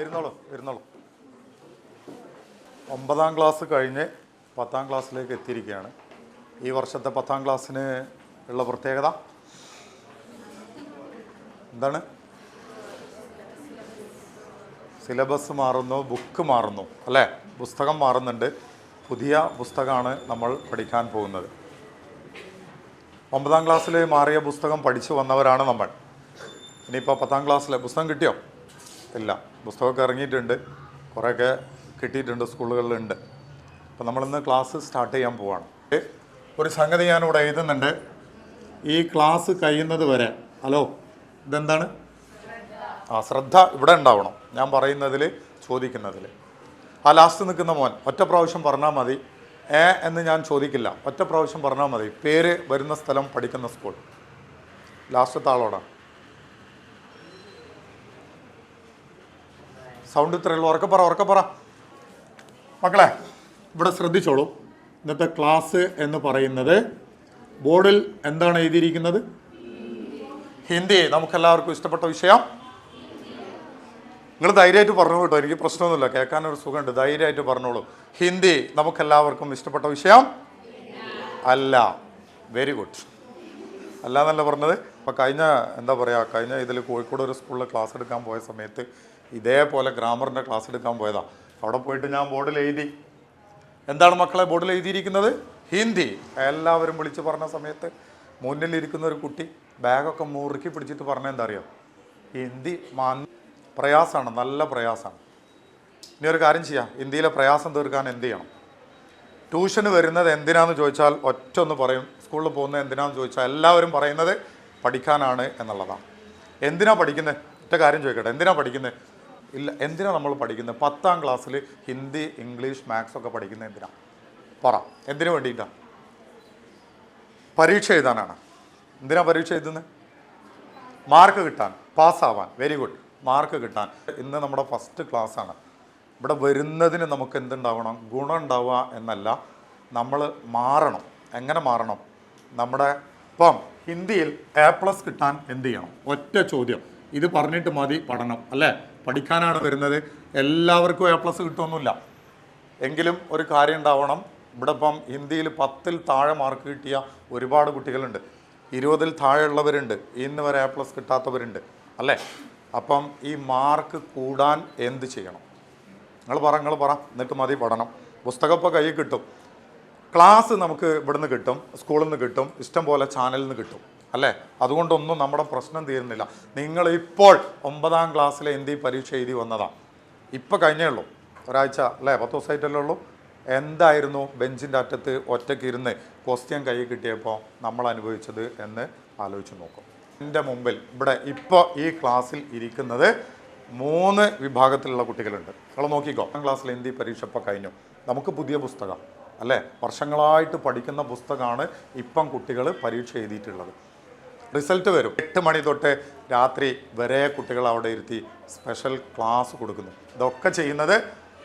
ഇരുന്നോളൂ ഇരുന്നോളൂ ഒമ്പതാം ക്ലാസ് കഴിഞ്ഞ് പത്താം ക്ലാസ്സിലേക്ക് എത്തിയിരിക്കുകയാണ്. ഈ വർഷത്തെ പത്താം ക്ലാസ്സിന് ഉള്ള പ്രത്യേകത? എന്താണ്? സിലബസ് മാറുന്നു ബുക്ക് മാറുന്നു അല്ലേ? പുസ്തകം മാറുന്നുണ്ട്. പുതിയ പുസ്തകമാണ് നമ്മൾ പഠിക്കാൻ പോകുന്നത്. ഒമ്പതാം ക്ലാസ്സിൽ മാറിയ പുസ്തകം പഠിച്ചു വന്നവരാണ് നമ്മൾ. ഇനിയിപ്പോൾ പത്താം ക്ലാസ്സിലെ പുസ്തകം കിട്ടിയോ? ഇല്ല. പുസ്തകമൊക്കെ ഇറങ്ങിയിട്ടുണ്ട്. കുറേയൊക്കെ കിട്ടിയിട്ടുണ്ട് സ്കൂളുകളിലുണ്ട്. അപ്പോൾ നമ്മളിന്ന് ക്ലാസ് സ്റ്റാർട്ട് ചെയ്യാൻ പോവാണ്. ഒരു സംഗതി ഞാനിവിടെ എഴുതുന്നുണ്ട്. ഈ ക്ലാസ് കഴിയുന്നത് വരെ ഹലോ ഇതെന്താണ്? ആ ശ്രദ്ധ ഇവിടെ ഉണ്ടാവണം. ഞാൻ പറയുന്നതിൽ ചോദിക്കുന്നതിൽ ആ ലാസ്റ്റ് നിൽക്കുന്ന മോൻ ഒറ്റ പ്രാവശ്യം പറഞ്ഞാൽ മതി. ഏ എന്ന് ഞാൻ ചോദിക്കില്ല. ഒറ്റ പ്രാവശ്യം പറഞ്ഞാൽ മതി. പേര് വരുന്ന സ്ഥലം പഠിക്കുന്ന സ്കൂൾ. ലാസ്റ്റത്തെ ആളോടാണ് സൗണ്ട് ഇത്രയുള്ളൂ ഉറക്കെ പറ ഉറക്കെ പറ. മക്കളെ ഇവിടെ ശ്രദ്ധിച്ചോളൂ. ഇന്നത്തെ ക്ലാസ് എന്ന് പറയുന്നത് ബോർഡിൽ എന്താണ് എഴുതിയിരിക്കുന്നത്? ഹിന്ദി. നമുക്കെല്ലാവർക്കും ഇഷ്ടപ്പെട്ട വിഷയം. നിങ്ങൾ ധൈര്യമായിട്ട് പറഞ്ഞു കേട്ടോ. എനിക്ക് പ്രശ്നമൊന്നുമില്ല. കേൾക്കാനൊരു സുഖമുണ്ട്. ധൈര്യമായിട്ട് പറഞ്ഞോളൂ. ഹിന്ദി നമുക്കെല്ലാവർക്കും ഇഷ്ടപ്പെട്ട വിഷയം? അല്ല. വെരി ഗുഡ് അല്ല എന്നല്ല പറഞ്ഞത്. അപ്പോൾ കഴിഞ്ഞ എന്താ പറയുക കഴിഞ്ഞ ഇതിൽ കോഴിക്കോട് ഒരു സ്കൂളിൽ ക്ലാസ് എടുക്കാൻ പോയ സമയത്ത് ഇതേപോലെ ഗ്രാമറിന്റെ ക്ലാസ് എടുക്കാൻ പോയതാ. അവിടെ പോയിട്ട് ഞാൻ ബോർഡിൽ എഴുതി. എന്താണ് മക്കളെ ബോർഡിൽ എഴുതിയിരിക്കുന്നത്? ഹിന്ദി. എല്ലാവരും വിളിച്ച് പറഞ്ഞ സമയത്ത് മുന്നിലിരിക്കുന്ന ഒരു കുട്ടി ബാഗൊക്കെ മുറുക്കി പിടിച്ചിട്ട് പറഞ്ഞ എന്താ അറിയാം? ഹിന്ദി മാൻ പ്രയാസമാണ് നല്ല പ്രയാസമാണ് ഇനി ഒരു കാര്യം ചെയ്യാം. ഇന്ത്യയിലെ പ്രയാസം തീർക്കാൻ എന്ത് ചെയ്യണം? ട്യൂഷന് വരുന്നത് എന്തിനാന്ന് ചോദിച്ചാൽ ഒറ്റ ഒന്ന് പറയും സ്കൂളിൽ പോകുന്നത് എന്തിനാന്ന് ചോദിച്ചാൽ എല്ലാവരും പറയുന്നത് പഠിക്കാനാണ് എന്നുള്ളതാണ്. എന്തിനാണ് പഠിക്കുന്നത് ഒറ്റ കാര്യം ചോദിക്കട്ടെ. എന്തിനാണ് പഠിക്കുന്നത് ഇല്ല എന്തിനാ നമ്മൾ പഠിക്കുന്നത് പത്താം ക്ലാസ്സിൽ ഹിന്ദി ഇംഗ്ലീഷ് മാത്സ് ഒക്കെ പഠിക്കുന്നത് എന്തിനാ? പറ എന്തിനു വേണ്ടിയിട്ടാണ് പരീക്ഷ എഴുതാനാണ്. എന്തിനാ പരീക്ഷ എഴുതുന്നത് മാർക്ക് കിട്ടാൻ പാസ്സാവാൻ വെരി ഗുഡ് മാർക്ക് കിട്ടാൻ. ഇന്ന് നമ്മുടെ ഫസ്റ്റ് ക്ലാസ്സാണ് ഇവിടെ വരുന്നതിന് നമുക്ക് എന്തുണ്ടാവണം? ഗുണം ഉണ്ടാവുക എന്നല്ല നമ്മൾ മാറണം. എങ്ങനെ മാറണം? നമ്മുടെ ഇപ്പം ഹിന്ദിയിൽ എ പ്ലസ് കിട്ടാൻ എന്ത് ചെയ്യണം? ഒറ്റ ചോദ്യം. ഇത് പറഞ്ഞിട്ട് മതി പഠനം അല്ലേ? പഠിക്കാനാണ് വരുന്നത്. എല്ലാവർക്കും എ പ്ലസ് കിട്ടുമൊന്നുമില്ല എങ്കിലും ഒരു കാര്യം ഉണ്ടാവണം. ഇവിടെ ഇപ്പം ഹിന്ദിയിൽ പത്തിൽ താഴെ മാർക്ക് കിട്ടിയ ഒരുപാട് കുട്ടികളുണ്ട്. ഇരുപതിൽ താഴെയുള്ളവരുണ്ട്. ഇന്ന് വരെ എ പ്ലസ് കിട്ടാത്തവരുണ്ട്. അല്ലേ? അപ്പം ഈ മാർക്ക് കൂടാൻ എന്ത് ചെയ്യണം? നിങ്ങൾ പറ നിങ്ങൾ പറ. എന്നിട്ട് മതി പഠനം. പുസ്തകം ഇപ്പോൾ കയ്യിൽ കിട്ടും. ക്ലാസ് നമുക്ക് ഇവിടുന്ന് കിട്ടും. സ്കൂളിൽ നിന്ന് കിട്ടും. ഇഷ്ടം പോലെ ചാനലിൽ നിന്ന് കിട്ടും. അല്ലേ? അതുകൊണ്ടൊന്നും നമ്മുടെ പ്രശ്നം തീരുന്നില്ല. നിങ്ങൾ ഇപ്പോൾ ഒമ്പതാം ക്ലാസ്സിലെ ഹിന്ദി പരീക്ഷ എഴുതി വന്നതാണ് ഇപ്പോൾ കഴിഞ്ഞേ ഉള്ളൂ. ഒരാഴ്ച അല്ലേ? പത്ത് ദിവസമായിട്ടല്ലേ ഉള്ളൂ. എന്തായിരുന്നു ബെഞ്ചിന്റെ അറ്റത്ത് ഒറ്റയ്ക്ക് ഇരുന്ന് ക്വസ്റ്റ്യൻ കൈ കിട്ടിയപ്പോൾ നമ്മൾ അനുഭവിച്ചത് എന്ന് ആലോചിച്ച് നോക്കും. എന്റെ മുമ്പിൽ ഇവിടെ ഇപ്പോൾ ഈ ക്ലാസ്സിൽ ഇരിക്കുന്നത് മൂന്ന് വിഭാഗത്തിലുള്ള കുട്ടികളുണ്ട്. നിങ്ങൾ നോക്കിക്കോ. ഒന്നാം ക്ലാസ്സിൽ ഹിന്ദി പരീക്ഷ ഇപ്പോൾ കഴിഞ്ഞു. നമുക്ക് പുതിയ പുസ്തകം അല്ലേ? വർഷങ്ങളായിട്ട് പഠിക്കുന്ന പുസ്തകമാണ് ഇപ്പം കുട്ടികൾ പരീക്ഷ എഴുതിയിട്ടുള്ളത്. റിസൾട്ട് വരും. എട്ട് മണി തൊട്ട് രാത്രി വരെ കുട്ടികൾ അവിടെ ഇരുത്തി സ്പെഷ്യൽ ക്ലാസ് കൊടുക്കുന്നു. ഇതൊക്കെ ചെയ്യുന്നത്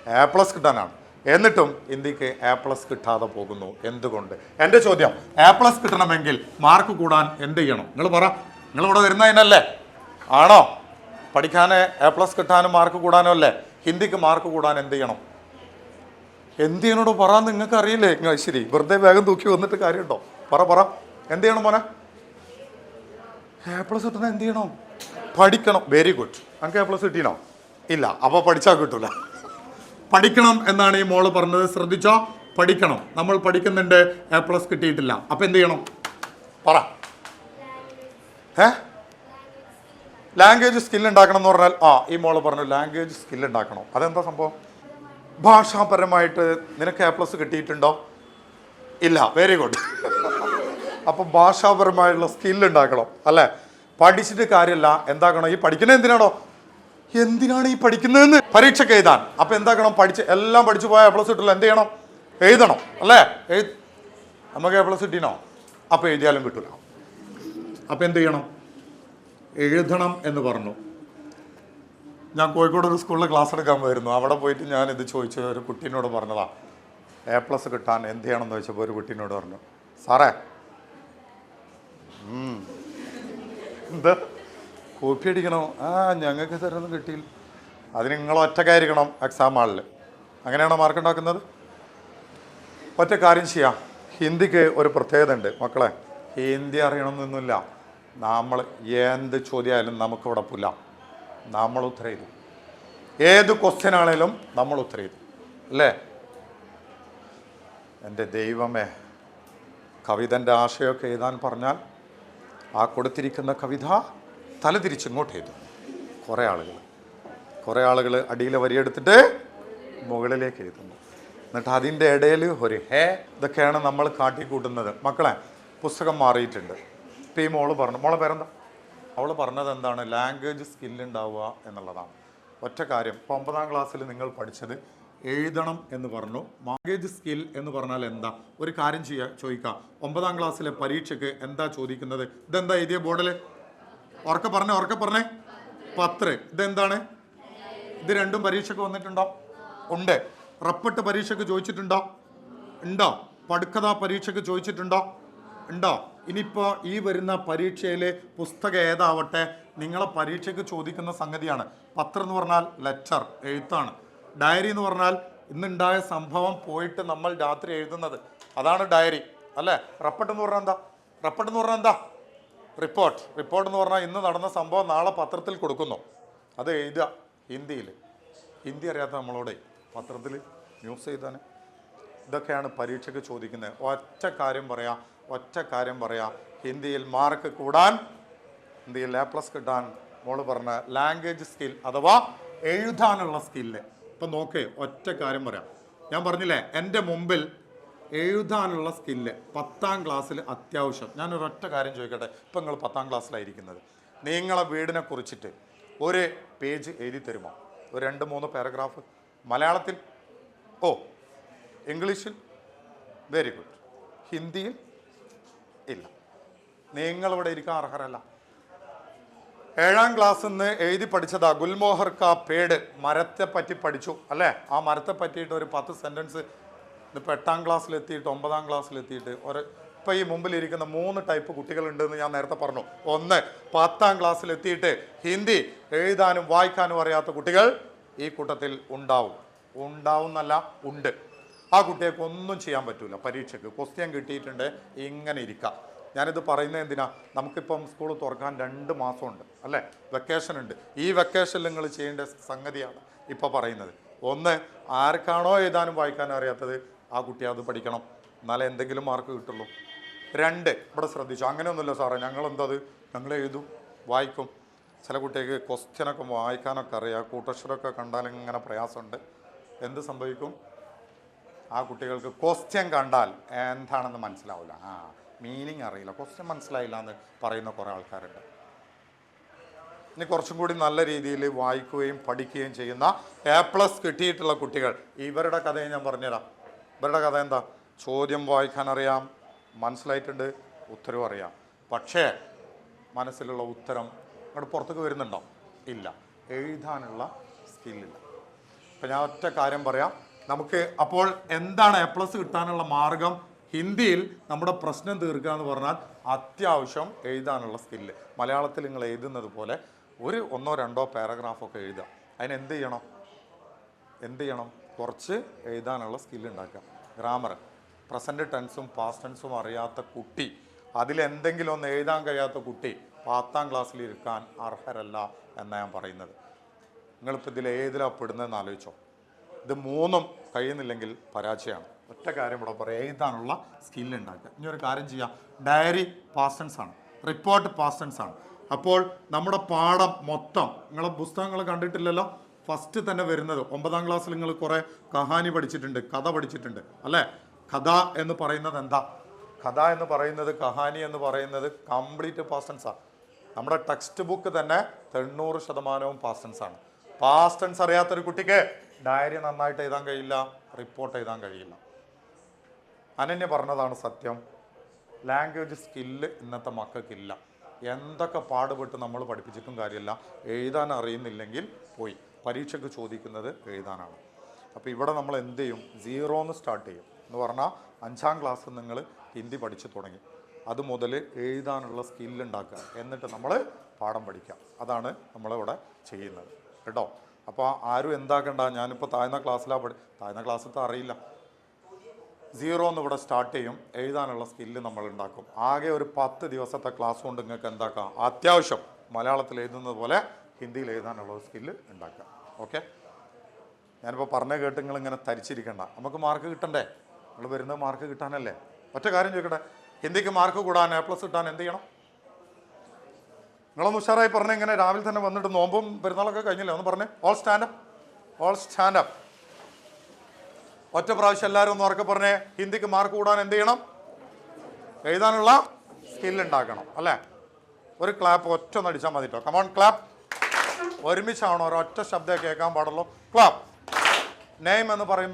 എ പ്ലസ് കിട്ടാനാണ്. എന്നിട്ടും ഇന്ത്യയ്ക്ക് എ പ്ലസ് കിട്ടാതെ പോകുന്നു. എന്തുകൊണ്ട്? എന്റെ ചോദ്യം എ പ്ലസ് കിട്ടണമെങ്കിൽ മാർക്ക് കൂടാൻ എന്ത് ചെയ്യണം? നിങ്ങൾ പറ. നിങ്ങൾ ഇവിടെ വരുന്നതിനല്ലേ ആണോ? പഠിക്കാൻ എ പ്ലസ് കിട്ടാനും മാർക്ക് കൂടാനും അല്ലേ? ഹിന്ദിക്ക് മാർക്ക് കൂടാൻ എന്ത് ചെയ്യണം? എന്ത് ചെയ്യണോ പറ. നിങ്ങൾക്ക് അറിയില്ലേ ശരി വെറുതെ വേഗം തൂക്കി വന്നിട്ട് കാര്യമുണ്ടോ? പറ പറ. എന്ത് ചെയ്യണം മോനെ? എ പ്ലസ് കിട്ടണ എന്ത് പഠിക്കണം. വെരി ഗുഡ് നമുക്ക് എ പ്ലസ് കിട്ടിയണോ ഇല്ല. അപ്പോൾ പഠിച്ചാൽ കിട്ടൂല. പഠിക്കണം എന്നാണ് ഈ മോൾ പറഞ്ഞത്. ശ്രദ്ധിച്ചോ? പഠിക്കണം. നമ്മൾ പഠിക്കുന്നുണ്ട്. എ പ്ലസ് കിട്ടിയിട്ടില്ല. അപ്പം എന്ത് ചെയ്യണം? പറ. ലാംഗ്വേജ് സ്കിൽ ഉണ്ടാക്കണം എന്ന് പറഞ്ഞാൽ ആ ഈ മോൾ പറഞ്ഞു ലാംഗ്വേജ് സ്കിൽ ഉണ്ടാക്കണം. അതെന്താ സംഭവം? ഭാഷാപരമായിട്ട് നിനക്ക് എ പ്ലസ് കിട്ടിയിട്ടുണ്ടോ? ഇല്ല. വെരി ഗുഡ് അപ്പം ഭാഷാപരമായുള്ള സ്കിൽ ഉണ്ടാക്കണം അല്ലേ? പഠിച്ചിട്ട് കാര്യമല്ല. എന്താക്കണം ഈ പഠിക്കുന്നത് എന്തിനാണോ? എന്തിനാണ് ഈ പഠിക്കുന്നതെന്ന്? പരീക്ഷയ്ക്ക് എഴുതാൻ. അപ്പം എന്താക്കണം പഠിച്ച് എല്ലാം പഠിച്ചു പോയാൽ എ പ്ലസ് കിട്ടില്ല. എന്ത് ചെയ്യണം? എഴുതണം അല്ലേ? എഴു നമുക്ക് എ പ്ലസ് കിട്ടീനോ അപ്പം എഴുതിയാലും കിട്ടില്ല അപ്പം എന്ത് ചെയ്യണം? എഴുതണം എന്ന് പറഞ്ഞു. ഞാൻ കോഴിക്കോട് ഒരു സ്കൂളിൽ ക്ലാസ് എടുക്കാൻ പോയിരുന്നു. അവിടെ പോയിട്ട് ഞാൻ ഇത് ചോദിച്ചു ഒരു കുട്ടീനോട് പറഞ്ഞതാ. എ പ്ലസ് കിട്ടാൻ എന്ത് ചെയ്യണമെന്ന് ചോദിച്ചപ്പോൾ ഒരു കുട്ടീനോട് പറഞ്ഞു. സാറേ. എന്താ കോപ്പി അടിക്കണോ? ആ ഞങ്ങൾക്ക് തരൊന്നും കിട്ടിയില്ല. അതിന് നിങ്ങൾ ഒറ്റക്കായിരിക്കണം എക്സാം ഹാളിൽ അങ്ങനെയാണോ മാർക്ക് ഉണ്ടാക്കുന്നത്? ഒറ്റ കാര്യം ചെയ്യാം. ഹിന്ദിക്ക് ഒരു പ്രത്യേകത ഉണ്ട് മക്കളെ. ഹിന്ദി അറിയണമെന്നൊന്നുമില്ല. നമ്മൾ എന്ത് ചോദ്യമായാലും നമുക്കിവിടെ പുല്ല. നമ്മൾ ഉത്തരം ചെയ്തു ഏത് ക്വസ്റ്റ്യൻ ആണേലും നമ്മൾ ഉത്തരം ചെയ്തു അല്ലേ? എന്റെ ദൈവമേ കവിതന്റെ ആശയമൊക്കെ എഴുതാൻ പറഞ്ഞാൽ ആ കൊടുത്തിരിക്കുന്ന കവിത തലതിരിച്ച് ഇങ്ങോട്ട് എഴുതും കുറേ ആളുകൾ കുറേ ആളുകൾ അടിയിലെ വരിയെടുത്തിട്ട് മുകളിലേക്ക് എഴുതുന്നു. എന്നിട്ട് അതിന്റെ ഇടയിൽ ഒരു ഹേ ഇതൊക്കെയാണ് നമ്മൾ കാട്ടിക്കൂട്ടുന്നത്. മക്കളെ പുസ്തകം മാറിയിട്ടുണ്ട്. ഇപ്പം ഈ മോൾ പറഞ്ഞു മോളെ പേരെന്താ? അവൾ പറഞ്ഞത് എന്താണ്? ലാംഗ്വേജ് സ്കില്ലുണ്ടാവുക എന്നുള്ളതാണ്. ഒറ്റ കാര്യം ഇപ്പോൾ ഒമ്പതാം ക്ലാസ്സിൽ നിങ്ങൾ പഠിച്ചത് എഴുതണം എന്ന് പറഞ്ഞു. മാഗേജ് സ്കിൽ എന്ന് പറഞ്ഞാൽ എന്താ? ഒരു കാര്യം ചെയ്യാ ചോദിക്കാം. ഒമ്പതാം ക്ലാസ്സിലെ പരീക്ഷയ്ക്ക് എന്താ ചോദിക്കുന്നത്? ഇതെന്താ എഴുതിയ ബോർഡിൽ ഉറക്കെ പറഞ്ഞേ ഉറക്കെ പറഞ്ഞേ. പത്ര. ഇതെന്താണ്? ഇത് രണ്ടും പരീക്ഷയ്ക്ക് വന്നിട്ടുണ്ടോ? ഉണ്ട്. റപ്പട്ട് പരീക്ഷയ്ക്ക് ചോദിച്ചിട്ടുണ്ടോ? ഉണ്ടോ? പടുക്കഥ പരീക്ഷയ്ക്ക് ചോദിച്ചിട്ടുണ്ടോ? ഉണ്ടോ? ഇനിയിപ്പോൾ ഈ വരുന്ന പരീക്ഷയിലെ പുസ്തകം ഏതാവട്ടെ നിങ്ങളെ പരീക്ഷയ്ക്ക് ചോദിക്കുന്ന സംഗതിയാണ്. പത്രം എന്ന് പറഞ്ഞാൽ ലെറ്റർ എഴുത്താണ്. ഡയറി എന്ന് പറഞ്ഞാൽ ഇന്നുണ്ടായ സംഭവം പോയിട്ട് നമ്മൾ രാത്രി എഴുതുന്നത്. അതാണ് ഡയറി അല്ലേ? റപ്പട്ട് എന്ന് പറഞ്ഞാൽ എന്താ? റപ്പട്ട് എന്ന് പറഞ്ഞാൽ എന്താ? റിപ്പോർട്ട്. റിപ്പോർട്ട് എന്ന് പറഞ്ഞാൽ ഇന്ന് നടന്ന സംഭവം നാളെ പത്രത്തിൽ കൊടുക്കുന്നു. അത് എഴുതുക ഹിന്ദിയിൽ. ഹിന്ദി അറിയാത്ത നമ്മളോടെ പത്രത്തിൽ ന്യൂസ് ചെയ്താൽ ഇതൊക്കെയാണ് പരീക്ഷയ്ക്ക് ചോദിക്കുന്നത്. ഒറ്റ കാര്യം പറയാം ഒറ്റ കാര്യം പറയാം. ഹിന്ദിയിൽ മാർക്ക് കൂടാൻ ഹിന്ദിയിൽ എ പ്ലസ് കിട്ടാൻ. മോൾ പറഞ്ഞ ലാംഗ്വേജ് സ്കിൽ അഥവാ എഴുതാനുള്ള സ്കില്ല് ഇപ്പം നോക്ക് ഒറ്റ കാര്യം പറയാം. ഞാൻ പറഞ്ഞില്ലേ എന്റെ മുമ്പിൽ എഴുതാനുള്ള സ്കില്ല് പത്താം ക്ലാസ്സിൽ അത്യാവശ്യം. ഞാനൊരൊറ്റ കാര്യം ചോദിക്കട്ടെ ഇപ്പം നിങ്ങൾ പത്താം ക്ലാസ്സിലായിരിക്കുന്നത്. നിങ്ങളെ വീടിനെ കുറിച്ചിട്ട് ഒരു പേജ് എഴുതി തരുമോ? ഒരു രണ്ട് മൂന്ന് പാരഗ്രാഫ് മലയാളത്തിൽ? ഓ ഇംഗ്ലീഷിൽ? വെരി ഗുഡ് ഹിന്ദിയിൽ? ഇല്ല. നിങ്ങളിവിടെ ഇരിക്കാൻ അർഹരല്ല. ഏഴാം ക്ലാസ്സിൽ നിന്ന് എഴുതി പഠിച്ചതാ ഗുൽമോഹർ കാ പേട്. മരത്തെ പറ്റി പഠിച്ചു അല്ലേ? ആ മരത്തെ പറ്റിയിട്ട് ഒരു പത്ത് സെന്റൻസ് ഇപ്പോൾ എട്ടാം ക്ലാസ്സിലെത്തിയിട്ട് ഒമ്പതാം ക്ലാസ്സിലെത്തിയിട്ട് ഒരു ഇപ്പോൾ ഈ മുമ്പിലിരിക്കുന്ന മൂന്ന് ടൈപ്പ് കുട്ടികളുണ്ടെന്ന് ഞാൻ നേരത്തെ പറഞ്ഞു. ഒന്ന് പത്താം ക്ലാസ്സിലെത്തിയിട്ട് ഹിന്ദി എഴുതാനും വായിക്കാനും അറിയാത്ത കുട്ടികൾ ഈ കൂട്ടത്തിൽ ഉണ്ടാവും. ഉണ്ടാവും എന്നല്ല ഉണ്ട്. ആ കുട്ടികൾക്ക് ഒന്നും ചെയ്യാൻ പറ്റൂല. പരീക്ഷയ്ക്ക് ക്വസ്റ്റ്യൻ കിട്ടിയിട്ടുണ്ട് ഇങ്ങനെ ഇരിക്കാം. ഞാനിത് പറയുന്നത് എന്തിനാ? നമുക്കിപ്പം സ്കൂൾ തുറക്കാൻ രണ്ട് മാസമുണ്ട് അല്ലേ? വെക്കേഷൻ ഉണ്ട്. ഈ വെക്കേഷനിൽ നിങ്ങൾ ചെയ്യേണ്ട സംഗതിയാണ് ഇപ്പോൾ പറയുന്നത്. ഒന്ന് ആർക്കാണോ എഴുതാനും വായിക്കാനും അറിയാത്തത് ആ കുട്ടി അത് പഠിക്കണം. എന്നാലേ എന്തെങ്കിലും മാർക്ക് കിട്ടുള്ളൂ. രണ്ട് ഇവിടെ ശ്രദ്ധിച്ചു. അങ്ങനെയൊന്നുമില്ല സാറേ. ഞങ്ങൾ എന്തത് ഞങ്ങൾ എഴുതും വായിക്കും. ചില കുട്ടികൾക്ക് ക്വസ്റ്റ്യനൊക്കെ വായിക്കാനൊക്കെ അറിയാം. കൂട്ടക്ഷരമൊക്കെ കണ്ടാൽ ഇങ്ങനെ പ്രയാസമുണ്ട്. എന്ത് സംഭവിക്കും? ആ കുട്ടികൾക്ക് ക്വസ്റ്റ്യൻ കണ്ടാൽ എന്താണെന്ന് മനസ്സിലാവില്ല. ആ മീനിങ് അറിയില്ല. ക്വസ്റ്റ്യൻ മനസ്സിലായില്ല എന്ന് പറയുന്ന കുറേ ആൾക്കാരുണ്ട്. ഇനി കുറച്ചും കൂടി നല്ല രീതിയിൽ വായിക്കുകയും പഠിക്കുകയും ചെയ്യുന്ന എ പ്ലസ് കിട്ടിയിട്ടുള്ള കുട്ടികൾ ഇവരുടെ കഥയെ ഞാൻ പറഞ്ഞുതരാം. ഇവരുടെ കഥ എന്താ? ചോദ്യം വായിക്കാൻ അറിയാം മനസ്സിലായിട്ടുണ്ട് ഉത്തരവും അറിയാം. പക്ഷേ മനസ്സിലുള്ള ഉത്തരം അങ്ങോട്ട് പുറത്തേക്ക് വരുന്നുണ്ടോ? ഇല്ല. എഴുതാനുള്ള സ്കില്ലില്ല അപ്പം ഞാൻ ഒറ്റ കാര്യം പറയാം. നമുക്ക് അപ്പോൾ എന്താണ് എ പ്ലസ് കിട്ടാനുള്ള മാർഗം? ഹിന്ദിയിൽ നമ്മുടെ പ്രശ്നം തീർക്കുക എന്ന് പറഞ്ഞാൽ അത്യാവശ്യം എഴുതാനുള്ള സ്കില്ല് മലയാളത്തിൽ നിങ്ങൾ എഴുതുന്നത് പോലെ ഒരു ഒന്നോ രണ്ടോ പാരഗ്രാഫൊക്കെ എഴുതുക. അതിന് എന്ത് ചെയ്യണം? എന്ത് ചെയ്യണം? കുറച്ച് എഴുതാനുള്ള സ്കില്ല് ഉണ്ടാക്കുക. ഗ്രാമർ പ്രസന്റ് ടെൻസും പാസ്റ്റ് ടെൻസും അറിയാത്ത കുട്ടി. അതിലെന്തെങ്കിലും ഒന്ന് എഴുതാൻ കഴിയാത്ത കുട്ടി പത്താം ക്ലാസ്സിൽ ഇരിക്കാൻ അർഹരല്ല എന്നാണ് ഞാൻ പറയുന്നത്. നിങ്ങളിപ്പോൾ ഇതിൽ ഏതിലാണ് പെടുന്നതെന്ന് ആലോചിച്ചോ. ഇത് മൂന്നും കഴിയുന്നില്ലെങ്കിൽ പരാജയമാണ്. ഒറ്റ കാര്യം ഇവിടെ പറയാം. എഴുതാനുള്ള സ്കില്ല് ഉണ്ടാക്കുക. ഇനി ഒരു കാര്യം ചെയ്യാം. ഡയറി പാസ്റ്റൻസ് ആണ്. റിപ്പോർട്ട് പാസ്റ്റൻസ് ആണ്. അപ്പോൾ നമ്മുടെ പാഠം മൊത്തം നിങ്ങളെ പുസ്തകങ്ങൾ കണ്ടിട്ടില്ലല്ലോ? ഫസ്റ്റ് തന്നെ വരുന്നത്. ഒമ്പതാം ക്ലാസ്സിൽ നിങ്ങൾ കുറേ കഹാനി പഠിച്ചിട്ടുണ്ട് കഥ പഠിച്ചിട്ടുണ്ട്. അല്ലേ? കഥ എന്ന് പറയുന്നത് എന്താ? കഥ എന്ന് പറയുന്നത് കഹാനി എന്ന് പറയുന്നത് കംപ്ലീറ്റ് പാസ്റ്റൻസാണ് നമ്മുടെ ടെക്സ്റ്റ് ബുക്ക് തന്നെ തൊണ്ണൂറ് ശതമാനവും പാസ്റ്റൻസ് ആണ്. പാസ്റ്റൻസ് അറിയാത്തൊരു കുട്ടിക്ക് ഡയറി നന്നായിട്ട് എഴുതാൻ കഴിയില്ല റിപ്പോർട്ട് എഴുതാൻ കഴിയില്ല. അനന്യ പറഞ്ഞതാണ് സത്യം. ലാംഗ്വേജ് സ്കില്ല് ഇന്നത്തെ മക്കൾക്കില്ല. എന്തൊക്കെ പാടുപെട്ട് നമ്മൾ പഠിപ്പിച്ചിട്ടും കാര്യമില്ല. എഴുതാൻ അറിയുന്നില്ലെങ്കിൽ പോയി. പരീക്ഷയ്ക്ക് ചോദിക്കുന്നത് എഴുതാനാണ്. അപ്പോൾ ഇവിടെ നമ്മൾ എന്ത് ചെയ്യും? സീറോന്ന് സ്റ്റാർട്ട് ചെയ്യും. എന്ന് പറഞ്ഞാൽ അഞ്ചാം ക്ലാസ് നിങ്ങൾ ഹിന്ദി പഠിച്ചു തുടങ്ങി. അത് മുതൽ എഴുതാനുള്ള സ്കില്ല് ഉണ്ടാക്കുക. എന്നിട്ട് നമ്മൾ പാഠം പഠിക്കുക. അതാണ് നമ്മളിവിടെ ചെയ്യുന്നത്. കേട്ടോ? അപ്പോൾ ആരും എന്താക്കണ്ട? ഞാനിപ്പോൾ താഴ്ന്ന ക്ലാസ്സിലാണ് പഠി താഴ്ന്ന ക്ലാസ്സിലത്തെ അറിയില്ല. സീറോ എന്ന് ഇവിടെ സ്റ്റാർട്ട് ചെയ്യും. എഴുതാനുള്ള സ്കില്ല് നമ്മൾ ഉണ്ടാക്കും. ആകെ ഒരു പത്ത് ദിവസത്തെ ക്ലാസ് കൊണ്ട് നിങ്ങൾക്ക് എന്താക്കാം? അത്യാവശ്യം മലയാളത്തിൽ എഴുതുന്നത് പോലെ ഹിന്ദിയിൽ എഴുതാനുള്ള സ്കില്ല് ഉണ്ടാക്കാം. ഓക്കെ ഞാനിപ്പോൾ പറഞ്ഞ കേട്ട് നിങ്ങൾ ഇങ്ങനെ തരിച്ചിരിക്കണ്ട. നമുക്ക് മാർക്ക് കിട്ടണ്ടേ? നിങ്ങൾ വരുന്ന മാർക്ക് കിട്ടാനല്ലേ? ഒറ്റ കാര്യം ചോദിക്കട്ടെ. ഹിന്ദിക്ക് മാർക്ക് കൂടാൻ എ പ്ലസ് കിട്ടാൻ എന്ത് ചെയ്യണം? നിങ്ങളൊന്ന് ഉഷാറായി പറഞ്ഞേ ഇങ്ങനെ രാവിലെ തന്നെ വന്നിട്ട് നോമ്പും പെരുന്നാളൊക്കെ കഴിഞ്ഞില്ലേ? ഒന്ന് പറഞ്ഞേ. ഓൾ സ്റ്റാൻഡപ്പ് ഓൾ സ്റ്റാൻഡപ്പ് ഒറ്റ പ്രാവശ്യം എല്ലാവരും ഒന്ന് ഉറക്കെ പറഞ്ഞേ ഹിന്ദിക്ക് മാർക്ക് കൂടാൻ എന്ത് ചെയ്യണം? എഴുതാനുള്ള സ്കിൽ ഉണ്ടാക്കണം അല്ലേ? ഒരു ക്ലാപ്പ് ഒറ്റ ഒന്ന് അടിച്ചാൽ മതി കേട്ടോ കമോൺ ക്ലാപ്പ് ഒരുമിച്ചാണോ? ഒരൊറ്റ ശബ്ദമേ കേൾക്കാൻ പാടുള്ളൂ. ക്ലാപ്പ് നെയിം എന്ന് പറയുമ്പോൾ